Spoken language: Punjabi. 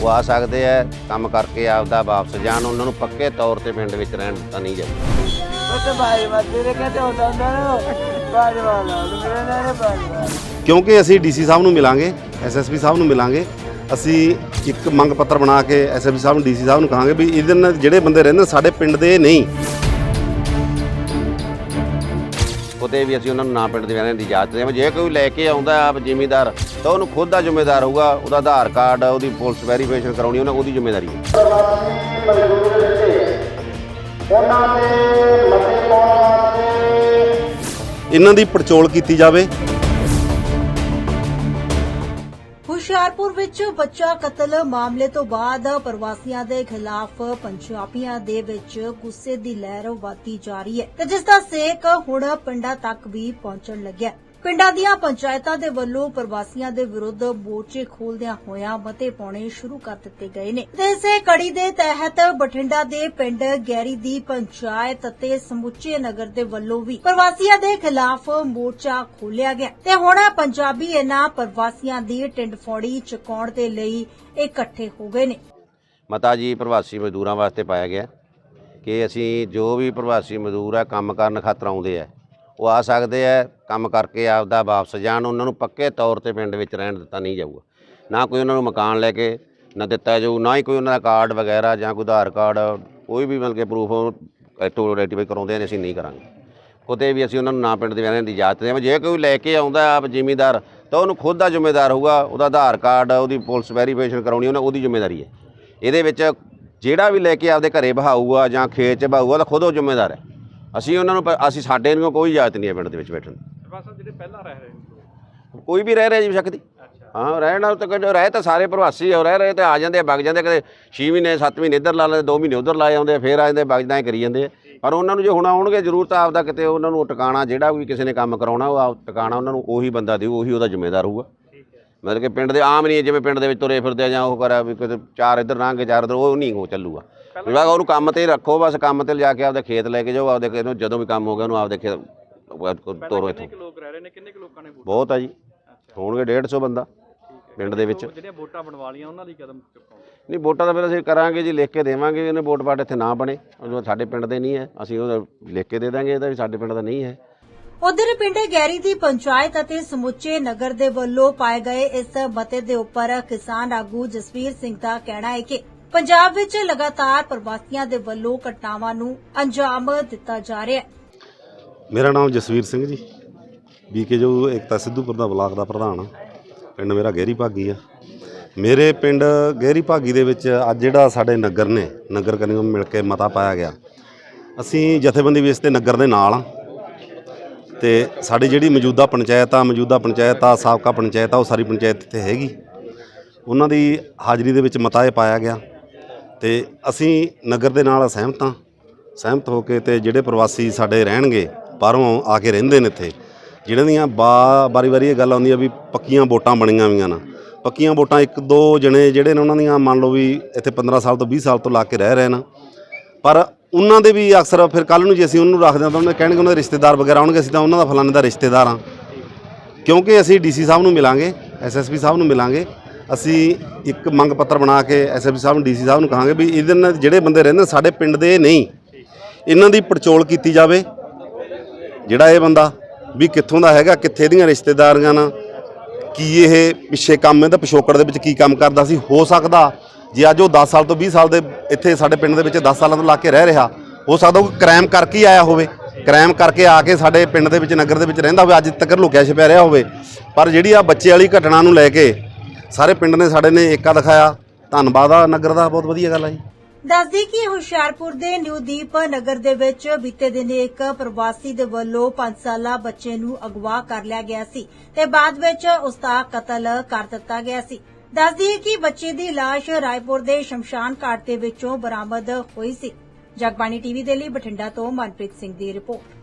ਉਹ ਆ ਸਕਦੇ ਆ ਕੰਮ ਕਰਕੇ ਆਪਦਾ ਵਾਪਸ ਜਾਣ ਉਹਨਾਂ ਨੂੰ ਪੱਕੇ ਤੌਰ ਤੇ ਪਿੰਡ ਵਿੱਚ ਰਹਿਣ ਦਿੱਤਾ ਨਹੀਂ ਜਾਊਗਾ ਕਿਉਂਕਿ ਅਸੀਂ ਡੀਸੀ ਸਾਹਿਬ ਨੂੰ ਮਿਲਾਂਗੇ ਐਸਐਸਪੀ ਸਾਹਿਬ ਨੂੰ ਮਿਲਾਂਗੇ ਅਸੀਂ ਇੱਕ ਮੰਗ ਪੱਤਰ ਬਣਾ ਕੇ ਐਸਐਸਪੀ ਸਾਹਿਬ ਨੂੰ ਡੀਸੀ ਸਾਹਿਬ ਨੂੰ ਕਹਾਂਗੇ ਵੀ ਇਹਦੇ ਨਾਲ ਜਿਹੜੇ ਬੰਦੇ ਰਹਿੰਦੇ ਸਾਡੇ ਪਿੰਡ ਦੇ ਨਹੀਂ। ਉਹਦੇ ਵੀ ਅਸੀਂ ਉਹਨਾਂ ਨੂੰ ਨਾ ਪਿੰਡ ਦੇ ਰਹਿਣ ਦੀ ਇਜਾਜ਼ਤ ਦੇਵਾਂ ਜੇ ਕੋਈ ਲੈ ਕੇ ਆਉਂਦਾ ਆਪ ਜ਼ਿਮੀਂਦਾਰ ਤਾਂ ਉਹਨੂੰ ਖੁਦ ਦਾ ਜ਼ਿੰਮੇਦਾਰ ਹੋਊਗਾ ਉਹਦਾ ਆਧਾਰ ਕਾਰਡ ਉਹਦੀ ਪੁਲਿਸ ਵੈਰੀਫਿਕੇਸ਼ਨ ਕਰਾਉਣੀ ਉਹਨਾਂ ਉਹਦੀ ਜ਼ਿੰਮੇਵਾਰੀ ਹੈ। ਇਹਨਾਂ ਦੀ ਪੜਚੋਲ ਕੀਤੀ ਜਾਵੇ। ਹੁਸ਼ਿਆਰਪੁਰ ਵਿੱਚ ਬੱਚਾ ਕਤਲ ਮਾਮਲੇ ਤੋਂ ਬਾਅਦ ਪ੍ਰਵਾਸੀਆਂ ਦੇ ਖਿਲਾਫ ਪੰਜਾਬੀਆਂ ਦੇ ਵਿੱਚ ਗੁੱਸੇ ਦੀ ਲਹਿਰ ਵਧਦੀ ਜਾ ਰਹੀ ਹੈ ਤੇ ਜਿਸ ਦਾ ਸੇਕ ਹੁਣ ਪਿੰਡਾਂ ਤੱਕ ਵੀ ਪਹੁੰਚਣ ਲੱਗਿਆ ਪਿੰਡਾਂ ਦੀਆਂ ਪੰਚਾਇਤਾਂ ਦੇ ਵੱਲੋਂ ਪ੍ਰਵਾਸੀਆਂ ਦੇ ਵਿਰੁੱਧ ਮੋਰਚੇ ਖੋਲਦਿਆਂ ਹੋਇਆਂ ਮਤੇ ਪਾਉਣੇ ਸ਼ੁਰੂ ਕਰ ਦਿੱਤੇ ਗਏ ਨੇ। ਤੇ ਇਸੇ ਕੜੀ ਦੇ ਤਹਿਤ ਬਠਿੰਡਾ ਦੇ ਪਿੰਡ ਗੈਰੀ ਦੀ ਪੰਚਾਇਤ ਅਤੇ ਸਮੁੱਚੇ ਨਗਰ ਦੇ ਵੱਲੋਂ ਵੀ ਪ੍ਰਵਾਸੀਆਂ ਦੇ ਖਿਲਾਫ ਮੋਰਚਾ ਖੋਲਿਆ ਗਿਆ। ਤੇ ਹੁਣ ਪੰਜਾਬੀ ਇਹਨਾਂ ਪ੍ਰਵਾਸੀਆਂ ਦੀ ਟਿੰਡ ਟਿੰਡਫੋੜੀ ਚੁਕਾਉਣ ਦੇ ਲਈ ਇਕੱਠੇ ਹੋ ਗਏ ਨੇ। ਮਤਾ ਜੀ, ਪ੍ਰਵਾਸੀ ਮਜ਼ਦੂਰਾਂ ਵਾਸਤੇ ਪਾਇਆ ਗਿਆ ਕਿ ਅਸੀਂ ਜੋ ਵੀ ਪ੍ਰਵਾਸੀ ਮਜ਼ਦੂਰ ਆ, ਕੰਮ ਕਰਨ ਖਾਤਰ ਆਉਂਦੇ ਆ। ਉਹ ਆ ਸਕਦੇ ਆ ਕੰਮ ਕਰਕੇ ਆਪਦਾ ਵਾਪਸ ਜਾਣ, ਉਹਨਾਂ ਨੂੰ ਪੱਕੇ ਤੌਰ ਤੇ ਪਿੰਡ ਵਿੱਚ ਰਹਿਣ ਦਿੱਤਾ ਨਹੀਂ ਜਾਊਗਾ। ਨਾ ਕੋਈ ਉਹਨਾਂ ਨੂੰ ਮਕਾਨ ਲੈ ਕੇ ਨਾ ਦਿੱਤਾ ਜਾਊ, ਨਾ ਹੀ ਕੋਈ ਉਹਨਾਂ ਦਾ ਕਾਰਡ ਵਗੈਰਾ ਜਾਂ ਕੋਈ ਆਧਾਰ ਕਾਰਡ, ਕੋਈ ਵੀ ਮਤਲਬ ਕਿ ਪ੍ਰੂਫ ਐਕਟਿਵ ਰੈਟੀਫਾਈ ਕਰਾਉਂਦੇ ਨੇ, ਅਸੀਂ ਨਹੀਂ ਕਰਾਂਗੇ। ਉਹਦੇ ਵੀ ਅਸੀਂ ਉਹਨਾਂ ਨੂੰ ਨਾ ਪਿੰਡ ਦੇ ਰਹਿਣ ਦੀ ਇਜਾਜ਼ਤ ਦੇਵਾਂ ਜੇ ਕੋਈ ਲੈ ਕੇ ਆਉਂਦਾ ਆਪ ਜ਼ਿਮੀਂਦਾਰ, ਤਾਂ ਉਹਨੂੰ ਖੁਦ ਦਾ ਜ਼ਿੰਮੇਦਾਰ ਹੋਊਗਾ, ਉਹਦਾ ਆਧਾਰ ਕਾਰਡ, ਉਹਦੀ ਪੁਲਿਸ ਵੈਰੀਫਿਕੇਸ਼ਨ ਕਰਾਉਣੀ, ਉਹਨਾਂ ਉਹਦੀ ਜ਼ਿੰਮੇਵਾਰੀ ਹੈ ਇਹਦੇ ਵਿੱਚ ਜਿਹੜਾ ਵੀ ਲੈ ਕੇ ਆਪਦੇ ਘਰੇ ਬਹਾਊਗਾ ਜਾਂ ਖੇਤ 'ਚ ਬਹਾਊਗਾ ਤਾਂ ਖੁਦ ਉਹ ਜ਼ਿੰਮੇਦਾਰ ਹੈ ਅਸੀਂ ਉਹਨਾਂ ਨੂੰ ਪ- ਅਸੀਂ ਸਾਡੇ ਨੂੰ ਕੋਈ ਇਜਾਜ਼ਤ ਨਹੀਂ ਹੈ ਪਿੰਡ ਦੇ ਵਿੱਚ ਬੈਠਣ ਦੀ। ਜਿਹੜੇ ਪਹਿਲਾਂ ਰਹਿ ਰਹੇ ਨੇ। ਲੋਕ ਕੋਈ ਵੀ ਰਹਿ ਰਿਹਾ ਜੀ ਬੇਸ਼ੱਕ ਦੀ। ਹਾਂ ਰਹਿਣ ਨਾਲ ਤਾਂ ਕਹਿੰਦੇ ਰਹਿ ਤਾਂ ਸਾਰੇ ਪ੍ਰਵਾਸੀ ਆ ਰਹਿ ਰਹੇ ਤੇ ਆ ਜਾਂਦੇ ਆ ਵਗ ਜਾਂਦੇ ਆ, ਕਦੇ 6 ਮਹੀਨੇ 7 ਮਹੀਨੇ ਇੱਧਰ ਲਾ ਲੈਂਦੇ 2 ਮਹੀਨੇ ਉੱਧਰ ਲਾ ਆਉਂਦੇ ਆ, ਫੇਰ ਆ ਜਾਂਦੇ ਵਗ ਜਾਂਦੇ ਕਰੀ ਜਾਂਦੇ ਆ। ਪਰ ਉਹਨਾਂ ਨੂੰ ਜੇ ਹੁਣ ਆਉਣਗੇ ਜ਼ਰੂਰ ਤਾਂ ਆਪਦਾ ਕਿਤੇ ਉਹਨਾਂ ਨੂੰ ਟਿਕਾਣਾ ਜਿਹੜਾ ਵੀ ਕਿਸੇ ਨੇ ਕੰਮ ਕਰਾਉਣਾ ਉਹ ਆਪ ਟਿਕਾਣਾ ਉਹਨਾਂ ਨੂੰ ਉਹੀ ਬੰਦਾ ਦੇਊ ਉਹੀ ਉਹਦਾ ਜ਼ਿੰਮੇਦਾਰ ਹੋਊਗਾ। ਮਤਲਬ ਕਿ ਪਿੰਡ ਦੇ ਆਮ ਨਹੀਂ ਜਿਵੇਂ ਪਿੰਡ ਦੇ ਵਿੱਚ ਤੁਰੇ ਫਿਰਦੇ ਆ ਜਾਂ ਉਹ ਕਰਾ ਵੀ ਕਿਤੇ ਚਾਰ ਇੱਧਰ ਲੰਘ ਚਾਰ ਇੱਧਰ ਉਹ ਨਹੀਂ ਉਹ ਚੱਲੂਗਾ। ਜਿਹੜਾ ਉਹਨੂੰ ਕੰਮ ਤੇ ਰੱਖੋ ਬਸ ਕੰਮ ਤੇ ਲਿਜਾ ਕੇ ਆਪਦੇ ਖੇਤ ਲੈ ਕੇ ਜਾਓ ਆਪਦੇ ਖੇਤ ਨੂੰ ਜਦੋਂ ਵੀ ਕੰਮ ਹੋ ਗਿਆ ਉਹਨੂੰ ਆਪਦੇ ਖੇਤ ਤੋਰੋ ਇੱਥੋਂ। ਕਿੰਨੇ ਲੋਕ ਰਹਿ ਰਹੇ ਨੇ? ਕਿੰਨੇ ਲੋਕਾਂ ਨੇ ਬਹੁਤ ਆ ਜੀ। ਹੋਣਗੇ 150 ਬੰਦਾ ਪਿੰਡ ਦੇ ਵਿੱਚ। ਜਿਹੜੀਆਂ ਵੋਟਾਂ ਬਣਵਾ ਲੀਆਂ ਉਹਨਾਂ ਦੀ ਕਦਮ ਨਹੀਂ ਵੋਟਾਂ ਤਾਂ ਫਿਰ ਅਸੀਂ ਕਰਾਂਗੇ ਜੀ ਲਿਖ ਕੇ ਦੇਵਾਂਗੇ ਇਹਨੇ ਵੋਟ ਪਾਟ ਇੱਥੇ ਨਾ ਬਣੇ। ਉਹ ਸਾਡੇ ਪਿੰਡ ਦੇ ਨਹੀਂ ਹੈ ਅਸੀਂ ਉਹ ਲਿਖ ਕੇ ਦੇ ਦਾਂਗੇ ਇਹਦਾ ਵੀ ਸਾਡੇ ਪਿੰਡ ਦਾ ਨਹੀਂ ਹੈ। ਉਧਰ ਪਿੰਡ ਗੈਰੀ ਦੀ ਪੰਚਾਇਤ ਅਤੇ ਸਮੁੱਚੇ ਨਗਰ ਦੇ ਵੱਲੋਂ ਪਾਏ ਗਏ ਇਸ ਮਤੇ ਦੇ ਉੱਪਰ ਕਿਸਾਨ ਆਗੂ ਜਸਵੀਰ ਸਿੰਘ ਦਾ ਕਹਿਣਾ ਹੈ ਕਿ ਪੰਜਾਬ ਵਿੱਚ ਲਗਾਤਾਰ ਪ੍ਰਵਾਸੀਆਂ ਦੇ ਵੱਲੋਂ ਘਟਨਾਵਾਂ ਨੂੰ ਅੰਜਾਮ ਦਿੱਤਾ ਜਾ ਰਿਹਾ ਹੈ। ਮੇਰਾ ਨਾਮ ਜਸਵੀਰ ਸਿੰਘ ਜੀ। ਬੀਕੇ ਜੋ ਏਕਤਾ ਸਿੱਧੂਪੁਰ ਦਾ ਬਲਾਕ ਦਾ ਪ੍ਰਧਾਨ ਆ ਪਿੰਡ ਮੇਰਾ ਗਹਿਰੀ ਭਾਗੀ ਆ। ਮੇਰੇ ਪਿੰਡ ਗਹਿਰੀ ਭਾਗੀ ਦੇ ਵਿੱਚ ਅੱਜ ਜਿਹੜਾ ਸਾਡੇ ਨਗਰ ਨੇ, ਨਗਰ ਕਨੀਓ ਮਿਲ ਕੇ ਮਤਾ ਪਾਇਆ ਗਿਆ। ਅਸੀਂ ਜਥੇਬੰਦੀ ਵੀ ਇਸ ਤੇ ਨਗਰ ਦੇ ਨਾਲ ਆ ਤੇ ਸਾਡੀ ਜਿਹੜੀ ਮੌਜੂਦਾ ਪੰਚਾਇਤ ਆ, ਮੌਜੂਦਾ ਪੰਚਾਇਤ ਆ, ਸਾਬਕਾ ਪੰਚਾਇਤ ਆ, ਉਹ ਸਾਰੀ ਪੰਚਾਇਤ ਇੱਥੇ ਹੈਗੀ। ਉਹਨਾਂ ਦੀ ਹਾਜ਼ਰੀ ਦੇ ਵਿੱਚ ਮਤਾ ਇਹ ਪਾਇਆ ਗਿਆ ਤੇ ਅਸੀਂ ਨਗਰ ਦੇ ਨਾਲ ਸਹਿਮਤ ਹਾਂ, ਸਹਿਮਤ ਹੋ ਕੇ ਤੇ ਜਿਹੜੇ ਪ੍ਰਵਾਸੀ ਸਾਡੇ ਰਹਿਣਗੇ, ਬਾਹਰੋਂ ਆ ਕੇ ਰਹਿੰਦੇ ਨੇ ਇੱਥੇ, ਜਿਹਨਾਂ ਦੀਆਂ ਬਾ ਬਾਰੀ ਵਾਰੀ ਇਹ ਗੱਲ ਆਉਂਦੀ ਆ ਵੀ ਪੱਕੀਆਂ ਵੋਟਾਂ ਬਣੀਆਂ ਹੋਈਆਂ ਨਾ। ਪੱਕੀਆਂ ਵੋਟਾਂ ਇੱਕ ਦੋ ਜਣੇ ਜਿਹੜੇ ਨੇ ਉਹਨਾਂ ਦੀਆਂ ਮੰਨ ਲਓ ਵੀ ਇੱਥੇ 15 ਸਾਲ ਤੋਂ 20 ਸਾਲ ਤੋਂ ਲਾ ਕੇ ਰਹਿ ਰਹੇ ਨੇ, ਪਰ ਉਹਨਾਂ ਦੇ ਵੀ ਅਕਸਰ ਫਿਰ ਕੱਲ ਨੂੰ ਜੇ ਅਸੀਂ ਉਹਨੂੰ ਰੱਖਦੇ ਹਾਂ ਤਾਂ ਉਹਨੇ ਕਹਿਣਗੇ ਉਹਨਾਂ ਦੇ ਰਿਸ਼ਤੇਦਾਰ ਵਗੈਰਾ ਆਉਣਗੇ, ਅਸੀਂ ਤਾਂ ਉਹਨਾਂ ਦਾ ਫਲਾਣੇ ਦਾ ਰਿਸ਼ਤੇਦਾਰ ਹਾਂ। ਕਿਉਂਕਿ ਅਸੀਂ ਡੀਸੀ ਸਾਹਿਬ ਨੂੰ ਮਿਲਾਂਗੇ ਐਸਐਸਪੀ ਸਾਹਿਬ ਨੂੰ ਮਿਲਾਂਗੇ। ਅਸੀਂ ਇੱਕ ਮੰਗ ਪੱਤਰ ਬਣਾ ਕੇ ਐਸਐਸਪੀ ਸਾਹਿਬ ਨੂੰ ਡੀਸੀ ਸਾਹਿਬ ਨੂੰ ਕਹਾਂਗੇ ਵੀ ਇਹਦੇ ਨਾਲ ਜਿਹੜੇ ਬੰਦੇ ਰਹਿੰਦੇ ਸਾਡੇ ਪਿੰਡ ਦੇ ਨਹੀਂ। ਇਹਨਾਂ ਦੀ ਪੜਚੋਲ ਕੀਤੀ ਜਾਵੇ। ਜਿਹੜਾ ਇਹ ਬੰਦਾ ਵੀ ਕਿੱਥੋਂ ਦਾ ਹੈਗਾ, ਕਿੱਥੇ ਦੀਆਂ ਰਿਸ਼ਤੇਦਾਰੀਆਂ ਨਾਲ ਕੀ ਇਹ ਪਿੱਛੇ ਕੰਮ ਇਹਦਾ ਪਿਛੋਕੜ ਦੇ ਵਿੱਚ ਕੀ ਕੰਮ ਕਰਦਾ ਸੀ, ਹੋ ਸਕਦਾ ਜੇ ਅੱਜ ਉਹ 10 ਸਾਲ ਤੋਂ 20 ਸਾਲ ਦੇ ਇੱਥੇ ਸਾਡੇ ਪਿੰਡ ਦੇ ਵਿੱਚ 10 ਸਾਲਾਂ ਤੋਂ ਲਾ ਕੇ ਰਹਿ ਰਿਹਾ, ਹੋ ਸਕਦਾ ਉਹ ਕ੍ਰਾਈਮ ਕਰਕੇ ਹੀ ਆਇਆ ਹੋਵੇ। ਕ੍ਰਾਈਮ ਕਰਕੇ ਆ ਕੇ ਸਾਡੇ ਪਿੰਡ ਦੇ ਵਿੱਚ, ਨਗਰ ਦੇ ਵਿੱਚ ਰਹਿੰਦਾ ਹੋਵੇ, ਅੱਜ ਤੱਕ ਲੁਕਿਆ ਛਿਪਿਆ ਰਿਹਾ ਹੋਵੇ। ਪਰ ਜਿਹੜੀ ਆ ਬੱਚੇ ਵਾਲੀ ਘਟਨਾ ਨੂੰ ਲੈ ਕੇ ਸਾਰੇ ਪਿੰਡ ਨੇ ਸਾਡੇ ਨੇ ਏਕਾ ਦਿਖਾਇਆ। ਧੰਨਵਾਦ ਆ ਨਗਰ ਦਾ, ਬਹੁਤ ਵਧੀਆ ਗੱਲ ਆ ਜੀ। ਦੱਸਦੀ ਕਿ ਹੁਸ਼ਿਆਰਪੁਰ ਦੇ ਨਿਊ ਦੀਪ ਨਗਰ ਦੇ ਵਿੱਚ ਬੀਤੇ ਦਿਨ ਇੱਕ ਪ੍ਰਵਾਸੀ ਦੇ ਵੱਲੋਂ 5 ਸਾਲਾ ਬੱਚੇ ਨੂੰ ਅਗਵਾ ਕਰ ਲਿਆ ਗਿਆ ਸੀ ਤੇ ਬਾਅਦ ਵਿੱਚ ਉਸ ਦਾ ਕਤਲ ਕਰ ਦਿੱਤਾ ਗਿਆ ਸੀ। ਦੱਸਦੀ ਹੈ ਕਿ ਬੱਚੇ ਦੀ ਲਾਸ਼ ਰਾਏਪੁਰ ਦੇ ਸ਼ਮਸ਼ਾਨ ਘਾਟ ਦੇ ਵਿੱਚੋਂ ਬਰਾਮਦ ਹੋਈ ਸੀ। ਜਗਬਾਣੀ ਟੀਵੀ ਦੇ ਲਈ ਬਠਿੰਡਾ ਤੋਂ ਮਨਪ੍ਰੀਤ ਸਿੰਘ ਦੀ ਰਿਪੋਰਟ।